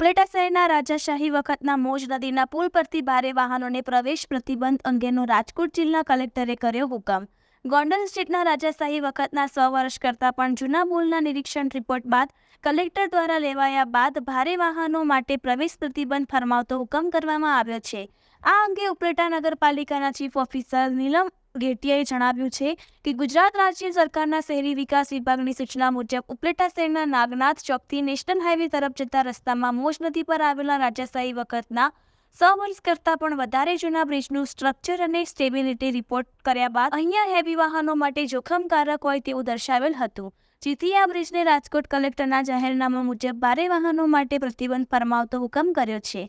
ઉપલેટા શહેરના રાજાશાહી વખતના મોજ નદીના પુલ પરથી ભારે વાહનોને પ્રવેશ પ્રતિબંધ અંગેનો રાજકોટ જિલ્લા કલેક્ટરે કર્યો હુકમ. ગોંડલ સ્ટેટના રાજાશાહી વખતના સો વર્ષ કરતાં પણ જૂના પુલના નિરીક્ષણ રિપોર્ટ બાદ કલેક્ટર દ્વારા લેવાયા બાદ ભારે વાહનો માટે પ્રવેશ પ્રતિબંધ ફરમાવતો હુકમ કરવામાં આવ્યો છે. આ અંગે ઉપલેટા નગરપાલિકાના ચીફ ઓફિસર નીલમ ઘેટિયાએ જણાવ્યું છે કે ગુજરાત રાજ્ય સરકારના શહેરી વિકાસ વિભાગની સૂચના મુજબ ઉપલેટા શહેરના નાગનાથ ચોકથી નેશનલ હાઈવે તરફ જતા રસ્તામાં મોજ નદી પર આવેલા રાજાશાહી વખતના સો વર્ષ કરતાં પણ વધારે જૂના બ્રિજનું સ્ટ્રક્ચર અને સ્ટેબિલિટી રિપોર્ટ કર્યા બાદ અહીંયા હેવી વાહનો માટે જોખમકારક હોય તેવું દર્શાવેલ હતું. જેથી આ બ્રિજને રાજકોટ કલેક્ટરના જાહેરનામા મુજબ ભારે વાહનો માટે પ્રતિબંધ ફરમાવતો હુકમ કર્યો છે.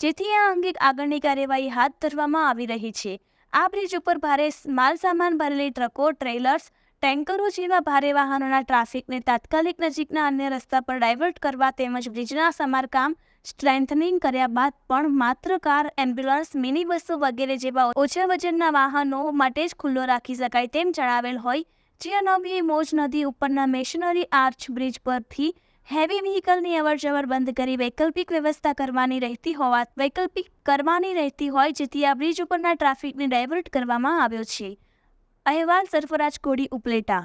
જેથી આ અંગે આગળની કાર્યવાહી હાથ ધરવામાં આવી રહી છે. આ બ્રિજ ઉપર ભારે માલ સામાન ભરેલી ટ્રકો, ટ્રેલર્સ, ટેન્કરો જેવા ભારે વાહનોના ટ્રાફિકને તાત્કાલિક નજીકના અન્ય રસ્તા પર ડાયવર્ટ કરવા તેમજ બ્રિજના સમારકામ સ્ટ્રેન્થનિંગ કર્યા બાદ પણ માત્ર કાર, એમ્બ્યુલન્સ, મિની બસો વગેરે જેવા ઓછા વજનના વાહનો માટે જ ખુલ્લો રાખી શકાય તેમ જણાવેલ હોય. જે અનોબી મોજ નદી ઉપરના મેશનરી આર્ચ બ્રિજ પરથી હેવી વ્હીકલની અવરજવર બંધ કરી વૈકલ્પિક વ્યવસ્થા કરવાની રહેતી હોવા વૈકલ્પિક કરવાની રહેતી હોય જેથી આ બ્રિજ ઉપરના ટ્રાફિકને ડાયવર્ટ કરવામાં આવ્યો છે. અહેવાલ સરફરાજ કોડી ઉપલેટા.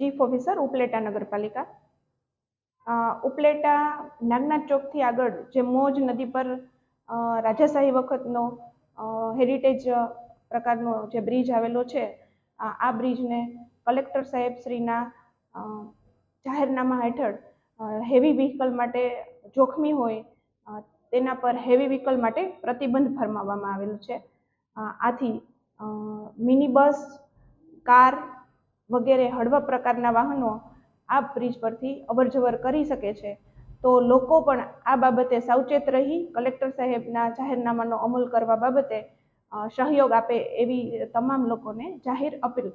ચીફ ઓફિસર ઉપલેટા નગરપાલિકા. ઉપલેટા નાગનાથ ચોકથી આગળ જે મોજ નદી પર રાજાશાહી વખતનો હેરિટેજ પ્રકારનો જે બ્રિજ આવેલો છે આ આ બ્રિજને કલેક્ટર સાહેબ શ્રીના અ, જાહેરનામા હેઠળ હેવી વ્હીકલ માટે જોખમી હોય તેના પર હેવી વ્હીકલ માટે પ્રતિબંધ ફરમાવવામાં આવેલું છે. આથી મિની બસ કાર વગેરે હળવા પ્રકારના વાહનો આ બ્રિજ પરથી અવરજવર કરી શકે છે. તો લોકો પણ આ બાબતે સાવચેત રહી કલેક્ટર સાહેબના જાહેરનામાનો અમલ કરવા બાબતે સહયોગ આપે એવી તમામ લોકોને જાહેર અપીલ